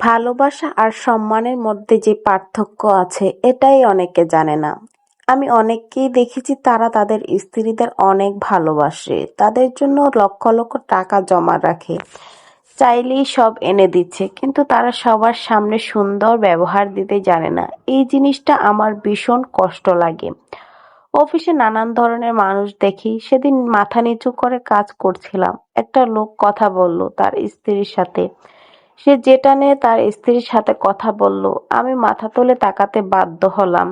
ভালোবাসা আর সম্মানের মধ্যে যে পার্থক্য আছে, এটাই অনেকে জানে না। আমি অনেককেই দেখেছি তারা তাদের স্ত্রীদের অনেক ভালোবাসে। তাদের জন্য লক্ষ লক্ষ টাকা জমা রাখে। চাইলেই সব এনে দিচ্ছে, কিন্তু তারা সবার সামনে সুন্দর ব্যবহার দিতে জানে না। এই জিনিসটা আমার ভীষণ কষ্ট লাগে। অফিসে নানান ধরনের মানুষ দেখি, সেদিন মাথা নিচু করে কাজ করছিলাম। একটা লোক কথা বলল তার স্ত্রীর সাথে। সে যেটা নিয়ে তার স্ত্রীর সাথে কথা বলল, আমি মাথা তুলে তাকাতে বাধ্য হলাম।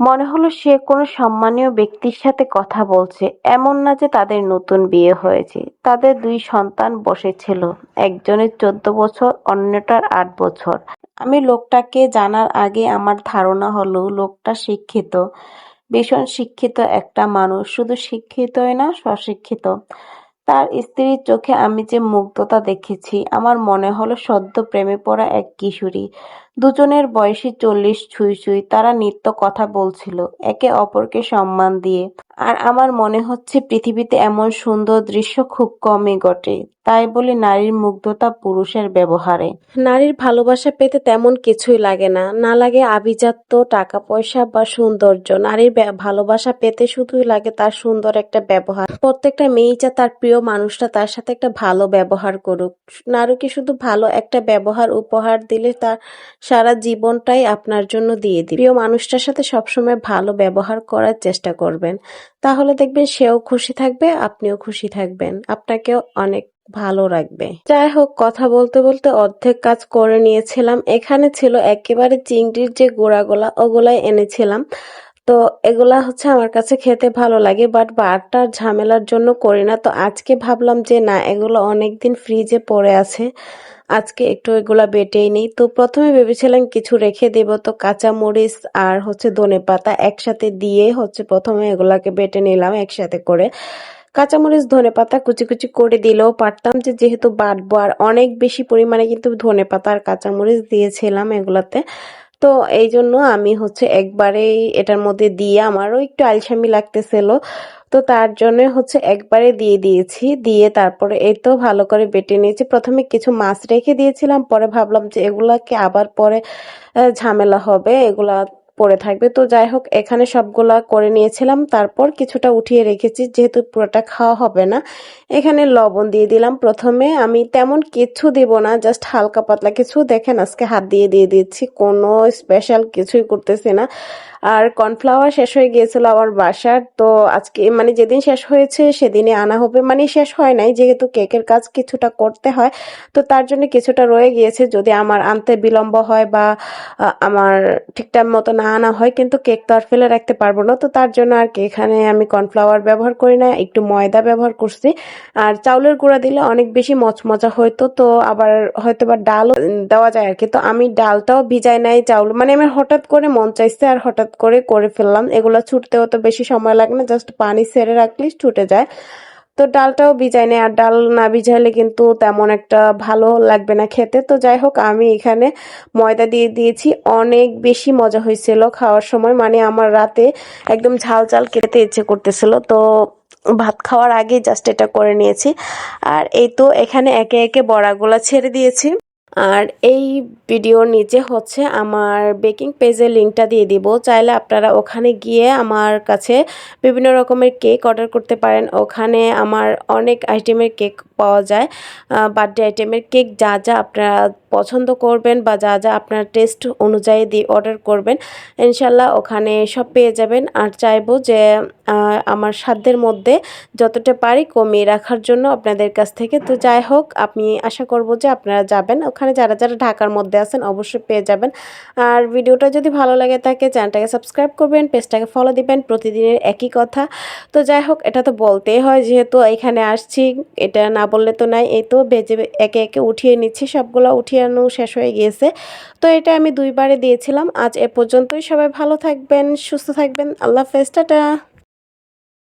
মনে হলো সে কোনো সম্মানীয় ব্যক্তির সাথে কথা বলছে, এমন না যে তাদের নতুন বিয়ে হয়েছে। তাদের দুই সন্তান বসেছিল, একজনের চোদ্দ বছর, অন্যটার আট বছর। আমি লোকটাকে জানার আগে আমার ধারণা হলো লোকটা শিক্ষিত, ভীষণ শিক্ষিত একটা মানুষ। শুধু শিক্ষিতই না, স্বশিক্ষিত। তার স্ত্রীর চোখে আমি যে মুগ্ধতা দেখেছি, আমার মনে হল সদ্য প্রেমে পড়া এক কিশোরী। দুজনের বয়সী চল্লিশ ছুঁই ছুঁই তারা নিত্য কথা বলছিল, একে অপরকে সম্মান দিয়ে। আর আমার মনে হচ্ছে পৃথিবীতে এমন সুন্দর দৃশ্য খুব কমই ঘটে, তাই বলে নারীর মুগ্ধতা পুরুষের ব্যবহারে। নারীর ভালোবাসা পেতে তেমন কিছুই লাগে না না লাগে আভিজাত্য টাকা পয়সা বা সৌন্দর্য। নারীর ভালোবাসা পেতে শুধুই লাগে তার সুন্দর একটা ব্যবহার। প্রত্যেকটা মেয়েই চায় তার প্রিয় মানুষটা তার সাথে একটা ভালো ব্যবহার করুক। নারীকে শুধু ভালো একটা ব্যবহার, উপহার দিলে তার সারা জীবনটাই আপনার জন্য দিয়ে দিবে। প্রিয় মানুষটার সাথে সবসময় ভালো ব্যবহার করার চেষ্টা করবেন। তাহলে দেখবেন সেও খুশি থাকবে, আপনিও খুশি থাকবেন। আপনাকেও অনেক ভালো রাখবে যাই হোক, কথা বলতে বলতে অর্ধেক কাজ করে নিয়েছিলাম। এখানে ছিল একেবারে চিংড়ির যে গোড়াগুলা, ওগুলাই এনেছিলাম। তো এগুলা হচ্ছে আমার কাছে খেতে ভালো লাগে বাট বারটার ঝামেলার জন্য করি না। তো আজকে ভাবলাম যে না, এগুলো অনেকদিন ফ্রিজে পড়ে আছে। আজকে একটু এগুলা বেটেই নিই। তো প্রথমে ভেবেছিলাম কিছু রেখে দেব। তো কাঁচা মরিচ আর হচ্ছে ধনে পাতা একসাথে দিয়ে হচ্ছে প্রথমে এগুলাকে বেটে নিলাম একসাথে করে। কাঁচামরিচ, ধনে পাতা কুচি কুচি করে দিলেও পারতাম যে যেহেতু বাটবো। আর অনেক বেশি পরিমাণে কিন্তু ধনে পাতা আর কাঁচামরিচ দিয়েছিলাম এগুলাতে। তো এই জন্য আমি হচ্ছে একবারেই এটার মধ্যে দিয়ে আমারও একটু আলসামি লাগতেছিল। তো তার জন্য হচ্ছে একবারে দিয়ে দিয়েছি। দিয়ে তারপরে এই তো ভালো করে বেটে নিয়েছি। প্রথমে কিছু মাছ রেখে দিয়েছিলাম। পরে ভাবলাম যে এগুলাকে আবার পরে ঝামেলা হবে। এগুলা পড়ে থাকবে। তো যাই হোক এখানে সবগুলা করে নিয়েছিলাম। তারপর কিছুটা উঠিয়ে রেখেছি, যেহেতু পুরোটা খাওয়া হবে না। এখানে লবণ দিয়ে দিলাম। প্রথমে আমি তেমন কিছু দিব না, জাস্ট হালকা পাতলা কিছু। দেখেন, আজকে হাত দিয়ে দিয়ে দিচ্ছি। কোনো স্পেশাল কিছুই করতেছি না। আর কর্নফ্লাওয়ার শেষ হয়ে গিয়েছিল আমার বাসার। তো আজকে মানে যেদিন শেষ হয়েছে, সেদিনে আনা হবে। মানে শেষ হয় নাই, যেহেতু কেকের কাজ কিছুটা করতে হয়। তো তার জন্য কিছুটা রয়ে গিয়েছে। যদি আমার আনতে বিলম্ব হয় বা আমার ঠিকঠাক মতো না আনা হয় কিন্তু কেক তো আর ফেলে রাখতে পারব না। তো তার জন্য আর কি এখানে আমি কর্নফ্লাওয়ার ব্যবহার করি না, একটু ময়দা ব্যবহার করছি। আর চাউলের গুঁড়া দিলে অনেক বেশি মচমচা হইতো তো আবার হয়তো বা ডালও দেওয়া যায় আর কি। তো আমি ডালটাও ভিজাই নাই চাউল মানে আমার হঠাৎ করে মন চাইছে আর হঠাৎ করে করে ফেললাম। এগুলো ছুটতেও তো বেশি সময় লাগে না, জাস্ট পানি ছেড়ে রাখলেই ছুটে যায়। তো ডালটাও ভিজাই নেই আর ডাল না ভিজাইলে কিন্তু তেমন একটা ভালো লাগবে না খেতে। তো যাই হোক, আমি এখানে ময়দা দিয়ে দিয়েছি। অনেক বেশি মজা হয়েছিল খাওয়ার সময়। মানে আমার রাতে একদম ঝাল চাল খেতে ইচ্ছে করতেছিল। তো ভাত খাওয়ার আগে জাস্ট এটা করে নিয়েছি। আর এই তো এখানে একে একে বড়াগুলা ছেড়ে দিয়েছি। আর এই ভিডিওর নিচে হচ্ছে আমার বেকিং পেজের লিঙ্কটা দিয়ে দিব। চাইলে আপনারা ওখানে গিয়ে আমার কাছে বিভিন্ন রকমের কেক অর্ডার করতে পারেন। ওখানে আমার অনেক আইটেমের কেক পাওয়া যায়। বার্থডে আইটেমের কেক যা যা আপনারা পছন্দ করবেন বা যা যা আপনার টেস্ট অনুযায়ী দিয়ে অর্ডার করবেন, ইনশাল্লাহ ওখানে সব পেয়ে যাবেন। আর চাইব যে আমার সাধ্যের মধ্যে যতটা পারি কমিয়ে রাখার জন্য আপনাদের কাছ থেকে। তো যাই হোক, আমি আশা করব যে আপনারা যাবেন। ওখানে যারা যারা ঢাকার মধ্যে আছেন অবশ্যই পেয়ে যাবেন। আর ভিডিওটা যদি ভালো লাগে থাকে, চ্যানেলটাকে সাবস্ক্রাইব করবেন, পেজটাকে ফলো দিবেন, প্রতিদিনের একই কথা। তো যাই হোক, এটা তো বলতেই হয় যেহেতু এখানে আসছি, এটা না বললে তো নাই। এই তো ভেজে একে একে উঠিয়ে নিচ্ছি, সবগুলো উঠিয়ানো শেষ হয়ে গিয়েছে। তো এটা আমি দুইবারে দিয়েছিলাম। আজ এ পর্যন্তই সবাই ভালো থাকবেন, সুস্থ থাকবেন। আল্লাহ হাফেজ, টাটা।